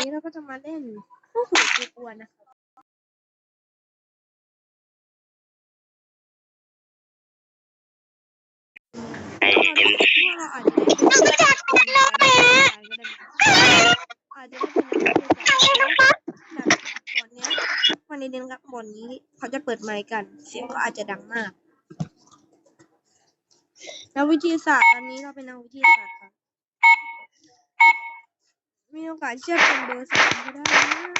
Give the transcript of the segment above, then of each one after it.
นนี้เราก็จะมาเล่นผู้หูกูกวนนะครับไอเอ็นเราอาจจะได้เป็นอาจจะได้เป็นวันนี้วันนี้เดนกับบอลนี้เขาจะเปิดไมค์กัน เสียงก็อาจจะดังมากนักวิทยาศาสตร์ตอนนี้เราเป็นนักวิทยาศาสตร์ครับ มีโอกาสเชื่อเป็นเบอร์สามก็ได้นะ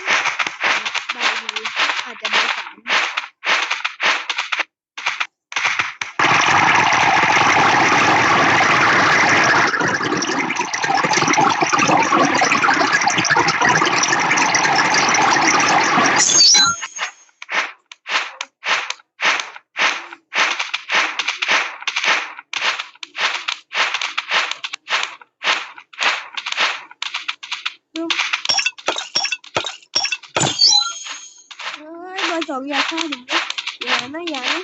บางทีอาจจะเบอร์สาม ปึ๊บเฮ้ยเบอร์สองอย่าฆ่าหนูนะอย่านะอย่านะ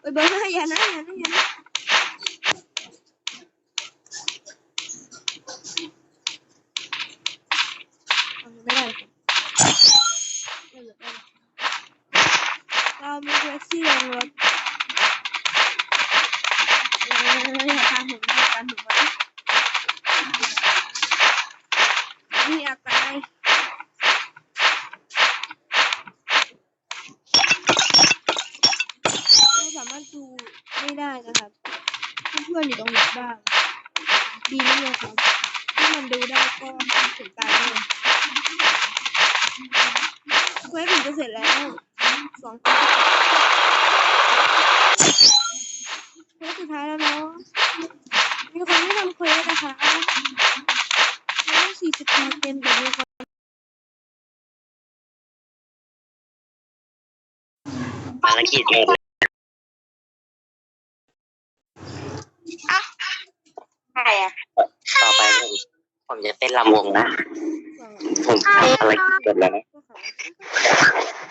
เอ้ยเบอร์ห้าอย่านะอย่านะอย่านะทำไม่ได้ครับไม่เหลือได้แล้วเรามีเวสซี่ลงรถเอ้ยอย่าทำผมนะอย่าทำผมนะนี่อาการเราสามารถดูไม่ได้นะครับ เพื่อนอยู่ตรงไหนบ้าง ดีไหมเนี่ยครับ ถ้ามันดูได้ก็ถึงตายเลยเควสผมจะเสร็จแล้วสองเควสสุดท้ายแล้วเนาะมีคนไม่ทำเควสนะคะแล้วสี่สิบคะแนนเต็มแต่มีคนภารกิจเลย ใช่อะต่อไปผมผมจะเต้นลำวงนะสองผมทำภารกิจเสร็จแล้วนะพวกเขา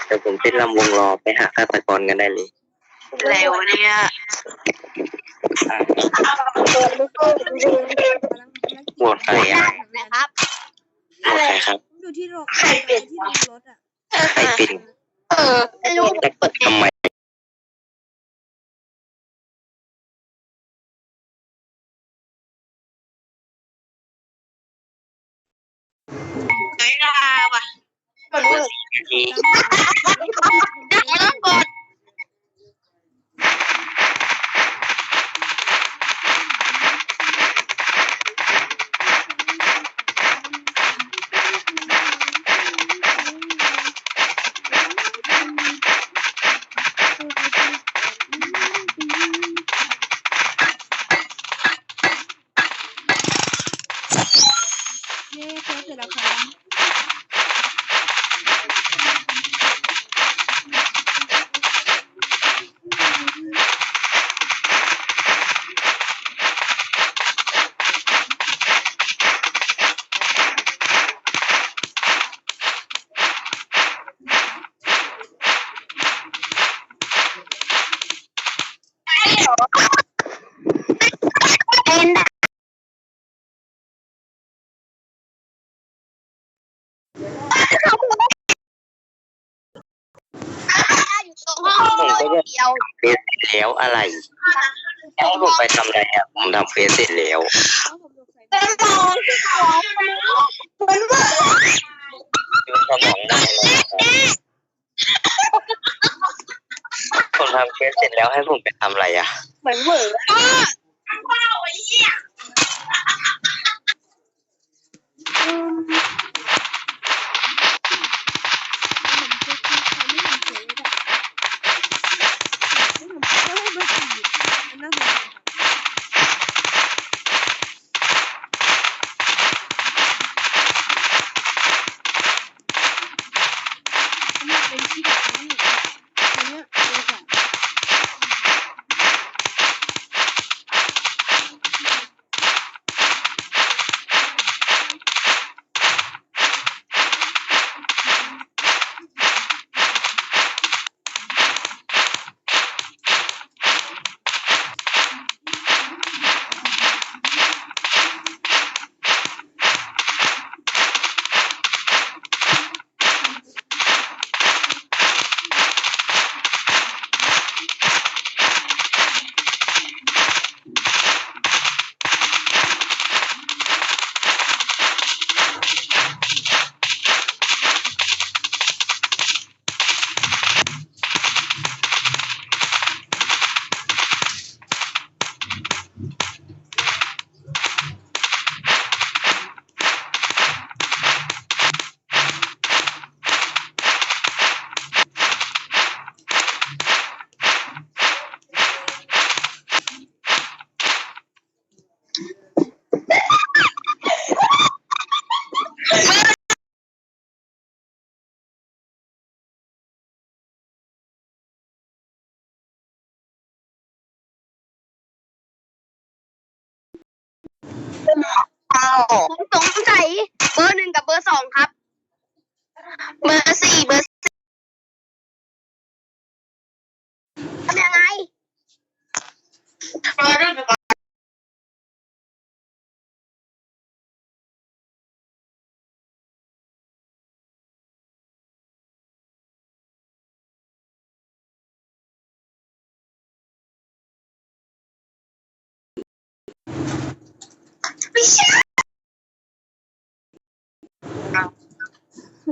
เดี๋ยวผมเต้นลำวงรอไปหาฆาตกรกันได้เลยเร็วเนี่ยอะกำลังภารกิจโหวตใครอะนะครับโหวตใครครับอยู่ที่รถที่ลงรถอะใครปิดเออไม่รู้ จะเปิดทำไม ไหนลาว่ะมันรู้ ที ดังแล้วกด เย้เควสเสร็จแล้วครับ เป็นอยู่ตรงห้อง ผมก็จะ เดียวเฟซเสร็จแล้วอะไรให้ผมไปทำอะไรอะผมทำเฟซเสร็จแล้วเป็นมอที่สอเป็นว่าดูสมองได้เลย ผมทำเฟซเสร็จแล้วให้ผมไปทำอะไรอะ เหมือนเหมือน อืมผมเช็คที่เขาไม่ทำเควสอะไม่ทำก็ให้เบอร์สี่อันน่าสงสารครับอันนี้เป็นที่แบบนี้อันเนี้ยเบอร์สาม ผมสงสัยเบอร์หนึ่งกับเบอร์สองครับ เบอร์สี่เบอร์สี่ทำยังไง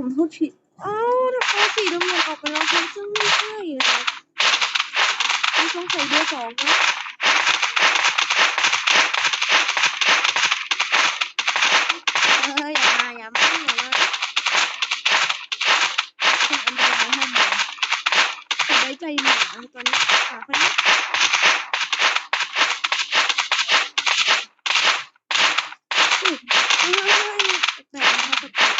ผมพูดผิดอ้าวเอาสีน้ำเงินออกไปแล้วครับซึ่งไม่ใช่นะครับมีสงสัยเบอร์สองนะเฮ้ยอย่ามาอย่ามาอย่ามาเป็นอันตรายให้หมาผมไว้ใจหมาตอนนี้หมาคนนี้เฮ้ยเฮ้ยเฮ้ยแปลกๆนะครับแปลกๆ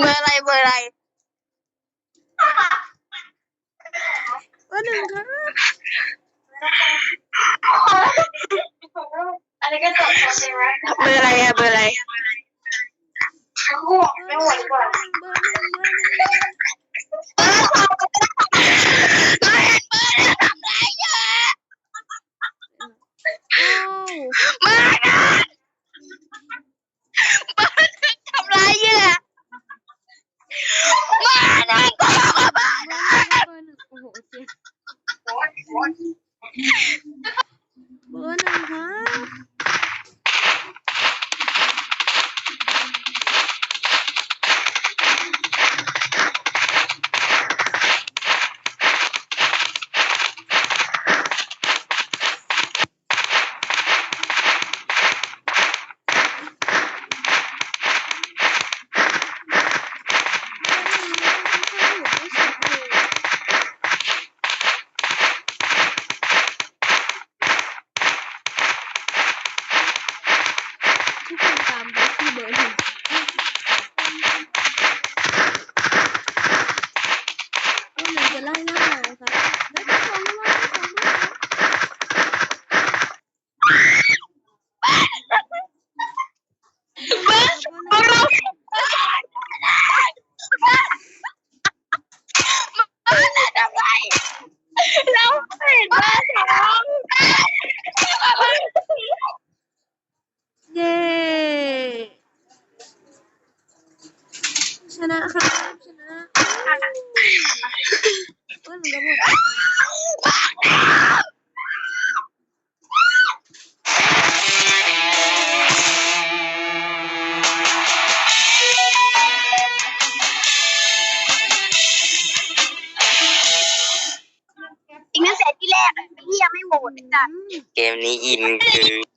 เบอร์อะไรเบอร์อะไรก็หนึ่งครับอันนี้ก็จบใช่ไหมเบอร์อะไรอะเบอร์อะไรไม่ไหวก่อน เบอร์หนึ่งเบอร์หนึ่ง เกมนี้อินคือ